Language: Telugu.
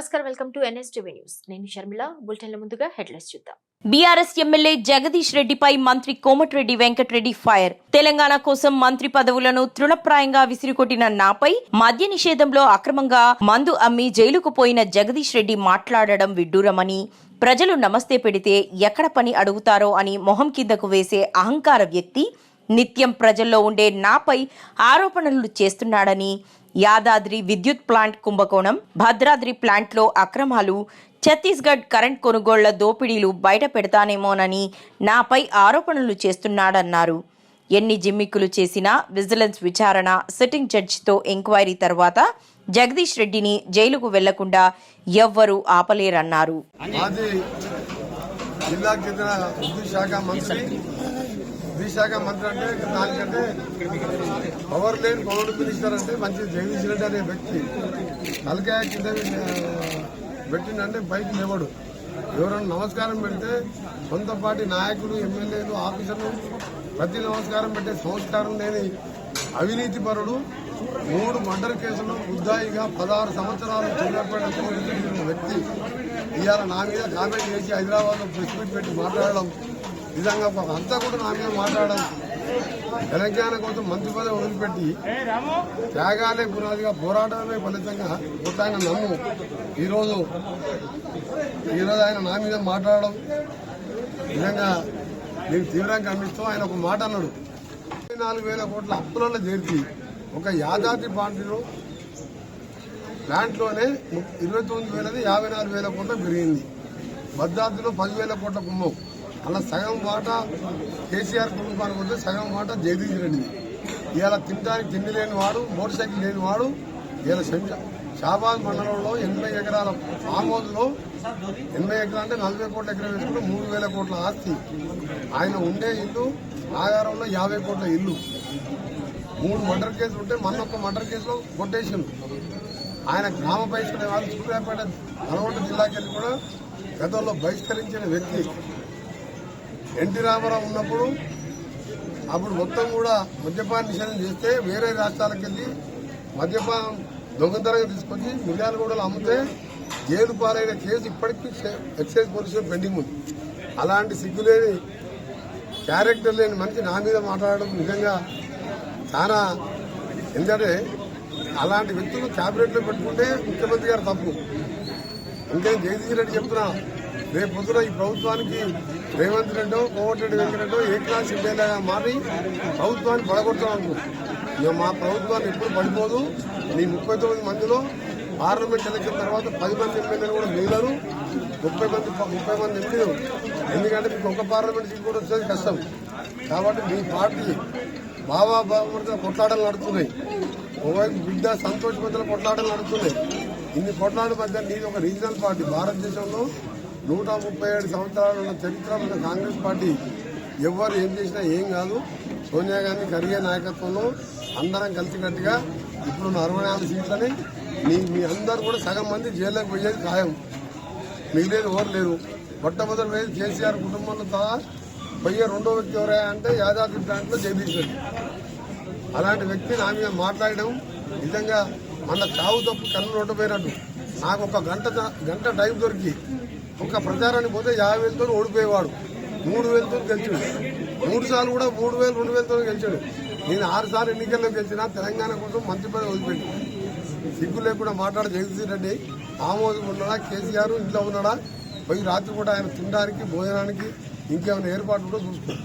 నమస్కారం. Welcome to NSTV news. నేను షర్మిల. బులెటిన్ల ముందుగా హెడ్లైన్స్ చూద్దాం. బీఆర్ఎస్ ఎమ్మెల్యే జగదీష్ రెడ్డిపై మంత్రి కోమటిరెడ్డి వెంకటరెడ్డి ఫైర్. తెలంగాణ కోసం మంత్రి పదవులను తృణప్రాయంగా విసిరికొట్టిన నాపై మద్య నిషేధంలో అక్రమంగా మందు అమ్మి జైలుకు పోయిన జగదీష్ రెడ్డి మాట్లాడడం విడ్డూరమని ప్రజలు నమస్తే పెడితే ఎక్కడ పని అడుగుతారో అని మొహం కిందకు వేసే అహంకార వ్యక్తి నిత్యం ప్రజల్లో ఉండే నాపై ఆరోపణలు చేస్తున్నాడని యాదాద్రి విద్యుత్ ప్లాంట్ కుంభకోణం భద్రాద్రి ప్లాంట్లో అక్రమాలు ఛత్తీస్గఢ్ కరెంట్ కొనుగోళ్ళ దోపిడీలు బయట పెడతానేమోనని నాపై ఆరోపణలు చేస్తున్నాడన్నారు. ఎన్ని జిమ్మిక్కులు చేసినా విజిలెన్స్ విచారణ సిట్టింగ్ జడ్జితో ఎంక్వైరీ తర్వాత జగదీష్ రెడ్డిని జైలుకు వెళ్ళకుండా ఎవ్వరూ ఆపలేరన్నారు. జిల్లాకు చెందిన విద్యుత్ శాఖ మంత్రి విశాఖ మంత్రి అంటే దానికంటే పవర్ లేని పవర్ మినిస్టర్ అంటే మంచి జగదీష్ రెడ్డి అనే వ్యక్తి. తలకాయ కింద పెట్టిందంటే బయట లేవడు. ఎవరైనా నమస్కారం పెడితే సొంత పార్టీ నాయకులు ఎమ్మెల్యేలు ఆఫీసర్లు ప్రతి నమస్కారం పెట్టే సంస్కారం లేని అవినీతి పరుడు మూడు మర్డర్ కేసులు ముద్దాయిగా పదహారు సంవత్సరాలు చిన్నప్పటి వ్యక్తి ఇవాళ నా మీద కామెంట్ చేసి హైదరాబాద్లో ప్రెస్ మీట్ పెట్టి మాట్లాడడం నిజంగా అంతా కూడా నా మీద మాట్లాడడం. తెలంగాణ కోసం మంత్రి పదవి వదిలిపెట్టి త్యాగాలే పునాదిగా పోరాటమే ఫలితంగా మొత్తంగా నమ్ము. ఈరోజు ఈరోజు ఆయన నా మీద మాట్లాడడం నిజంగా నేను తీవ్రంగా ఖండిస్తూ ఆయన ఒక మాట అన్నాడు. నాలుగు వేల కోట్ల అప్పులలో చేర్చి ఒక యాదాద్రి పార్టీలో ప్లాంట్లోనే ఇరవై తొమ్మిది వేలది యాభై నాలుగు వేల కోట్ల పెరిగింది. భద్రాద్రిలో పదివేల కోట్ల కుంభం. అలా సగం బాట కేసీఆర్ కుటుంబానికి వస్తే సగం వాటా జగదీష్ రెడ్డిది. ఇవాళ తినడానికి తిండి లేని వాడు మోటార్ సైకిల్ లేని వాడు ఇవాళ శంష షాబాద్ మండలంలో ఎనభై ఎకరాల ఆమోదులో ఎనభై ఎకరాలు అంటే నలభై కోట్ల ఎకరం వేసుకుంటే మూడు వేల కోట్ల ఆస్తి. ఆయన ఉండే ఇల్లు నాగారంలో యాభై కోట్ల ఇల్లు. మూడు మర్డర్ కేసులు ఉంటే మన ఒక్క మర్డర్ కేసులో కొట్టేసిండు. ఆయన గ్రామ బహిష్కరణ వాళ్ళు సూర్యాపేట నల్గొండ జిల్లాకి వెళ్ళి కూడా గతంలో బహిష్కరించిన వ్యక్తి ఎన్టీ రామారావు ఉన్నప్పుడు అప్పుడు మొత్తం కూడా మద్యపాన నిషేధం చేస్తే వేరే రాష్ట్రాలకు వెళ్ళి మద్యపానం దొంగతనంగా తీసుకొచ్చి మిర్యాలగూడలో అమ్మితే జైలు పాలైన కేసు ఇప్పటికీ ఎక్సైజ్ పోలీసులో పెండింగ్ ఉంది. అలాంటి సిగ్గులేని క్యారెక్టర్ లేని మనిషి నా మీద మాట్లాడడం నిజంగా చాలా ఎందుకంటే అలాంటి వ్యక్తులు క్యాబినెట్లో పెట్టుకుంటే ముఖ్యమంత్రి గారు తప్పు. ఇంకేం జగదీష్ రెడ్డి చెప్తున్నా రేపు పొద్దున ఈ ప్రభుత్వానికి రేవంత్ రెడ్డో కోమటిరెడ్డి వెంకరెడ్డో ఏ క్లాస్ ఇండియాగా మారి ప్రభుత్వాన్ని పడగొడతాం ఇక మా ప్రభుత్వాన్ని ఎప్పుడు పడిపోదు. మీ ముప్పై తొమ్మిది మందిలో పార్లమెంట్ ఎలక్షన్ తర్వాత పది మంది ఎమ్మెల్యేలు కూడా మిగిలరు. ముప్పై మంది ముప్పై మంది ఎమ్మెల్యేలు. ఎందుకంటే మీకు ఒక పార్లమెంట్ సీట్ కూడా వచ్చేది కష్టం. కాబట్టి మీ పార్టీ బాబా బాబుతో కొట్లాటలు నడుస్తున్నాయి. ఒకవైపు బిడ్డ సంతోష్ మధ్యలో కొట్లాటలు నడుస్తున్నాయి. ఇన్ని కొట్లాటల మధ్య నీది ఒక రీజనల్ పార్టీ. భారతదేశంలో నూట ముప్పై ఏడు సంవత్సరాలు ఉన్న చరిత్ర ఉన్న కాంగ్రెస్ పార్టీ. ఎవరు ఏం చేసినా ఏం కాదు. సోనియా గాంధీ ఖర్గే నాయకత్వంలో అందరం కలిసికట్టుగా ఇప్పుడున్న అరవై నాలుగు సీట్లని మీ మీ అందరు కూడా సగం మంది జైల్లోకి పోయేది ఖాయం. మిగిలేదు ఎవరు లేరు. మొట్టమొదటి వేసి కేసీఆర్ కుటుంబంలో సహా పోయే రెండో వ్యక్తి ఎవరా అంటే యాదాద్రి దాంట్లో జగదీష్ రెడ్డి. అలాంటి వ్యక్తి నా మీద మాట్లాడడం నిజంగా మన చావు తప్పు కన్ను రోడ్డుపోయినట్టు నాకు ఒక గంట గంట టైం దొరికి. ఒక ప్రచారానికి పోతే యాభై వేలతో ఓడిపోయేవాడు. మూడు వేలతో గెలిచాడు. మూడు సార్లు కూడా మూడు వేలు రెండు వేలతో గెలిచాడు. నేను ఆరు సార్లు ఎన్నికల్లో గెలిచినా తెలంగాణ కోసం మంచి పని వదిలిపెట్టి సిగ్గు లేకుండా మాట్లాడే జగదీష్ రెడ్డి ఆమోదం ఉన్నాడా? కేసీఆర్ ఇంట్లో ఉన్నాడా? పోయి రాత్రి కూడా ఆయన తినడానికి భోజనానికి ఇంకేమైనా ఏర్పాటు కూడా చూసుకోండి